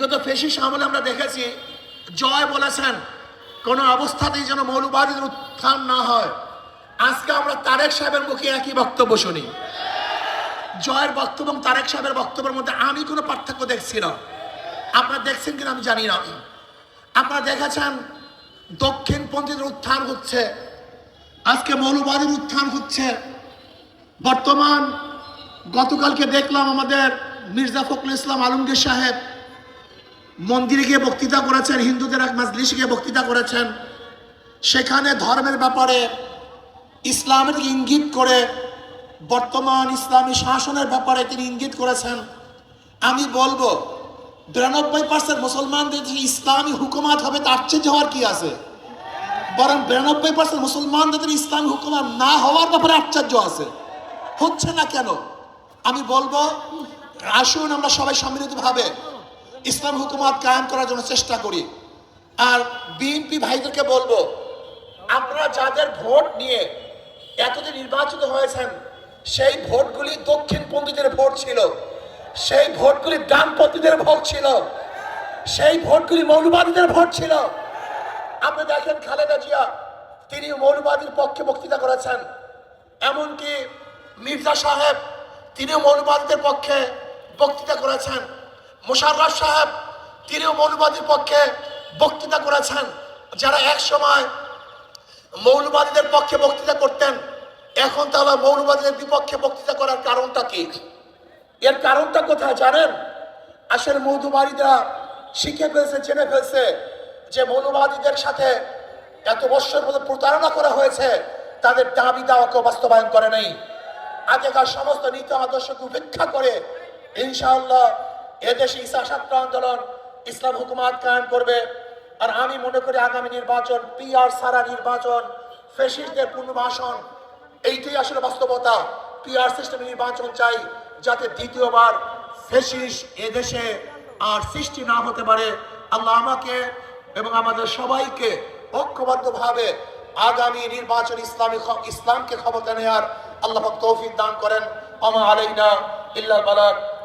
বিগত ফেসিস আমলে আমরা দেখেছি, জয় বলেছেন, কোনো অবস্থাতেই যেন মৌলবাদীর উত্থান না হয়। আজকে আমরা তারেক সাহেবের মুখে একই বক্তব্য শুনি। জয়ের বক্তব্য তারেক সাহেবের বক্তব্যের মধ্যে আমি কোনো পার্থক্য দেখছি না। আপনারা দেখছেন কিনা আমি জানি না। আপনারা দেখেছেন, দক্ষিণপন্থীদের উত্থান হচ্ছে, আজকে মৌলবাদীর উত্থান হচ্ছে। বর্তমান গতকালকে দেখলাম আমাদের মির্জা ফখরুল ইসলাম আলমগীর সাহেব মন্দিরে গিয়ে বক্তৃতা করেছেন, হিন্দুদের এক মাজলিসে গিয়ে বক্তৃতা করেছেন। সেখানে ধর্মের ব্যাপারে ইসলামের ইঙ্গিত করে, বর্তমান ইসলামী শাসনের ব্যাপারে তিনি ইঙ্গিত করেছেন। আমি বলব, বিরানব্বই পার্সেন্ট মুসলমানদের যে ইসলামী হুকুমাত হবে, তার চেয়ে হওয়ার কি আছে? বরং বিরানব্বই পার্সেন্ট মুসলমানদের ইসলামী হুকুমাত না হওয়ার ব্যাপারে আশ্চর্য আছে। হচ্ছে না কেন? আমি বলব, আসুন আমরা সবাই সম্মিলিতভাবে ইসলাম হুকুমাত কায়েম করার জন্য চেষ্টা করি। আর বিএনপি ভাইদেরকে বলব আপনারা যাদের ভোট নিয়ে এতদিন নির্বাচিত হয়েছেন, সেই ভোটগুলি দক্ষিণপন্থীদের ভোট ছিল, সেই ভোটগুলি ডানপন্থীদের ভোট ছিল, সেই ভোটগুলি মৌলবাদীদের ভোট ছিল। আপনি দেখেন খালেদা জিয়া তিনি মৌলবাদীর পক্ষে বক্তৃতা করেছেন। এমনকি মির্জা সাহেব, তিনিও মৌলবাদীদের পক্ষে বক্তৃতা করেছেন। মোশাররফ সাহেব তিনিও মৌলবাদীর পক্ষে বক্তৃতা করেছেন। যারা এক সময় মৌলবাদীদের পক্ষে বক্তৃতা করতেন, এখন তারা মৌলবাদীদের বিপক্ষে বক্তৃতা করার কারণটা কি? এর কারণটা কোথায় জানেন? আসলে মৌলবাদীরা শিখে ফেলছে জেনে ফেলছে যে মৌলবাদীদের সাথে এত বৎসর মধ্যে প্রতারণা করা হয়েছে, তাদের দাবি দাওয়াকে বাস্তবায়ন করে নাই। আগেকার সমস্ত নীতি আদর্শকে উপেক্ষা করে ইনশাআল্লাহ এদেশে ইসা ছাত্র আন্দোলন ইসলাম হুকুমাত কায়েম করবে। আর আমি মনে করি আগামী নির্বাচন পিআর সারা নির্বাচন ফেসিসদের পুনর্বাসন, এইটাই আসলে বাস্তবতা। পিআর সিস্টেমে নির্বাচন চাই যাতে দ্বিতীয়বার ফেসিস এদেশে আর সৃষ্টি না হতে পারে। আল্লাহ আমাকে এবং আমাদের সবাইকে ঐক্যবদ্ধভাবে আগামী নির্বাচন ইসলামী ইসলামকে ক্ষমতা নেয়ার আল্লাহ তৌফিক দান করেন। আমা আলাইনা ইল্লাল বালাক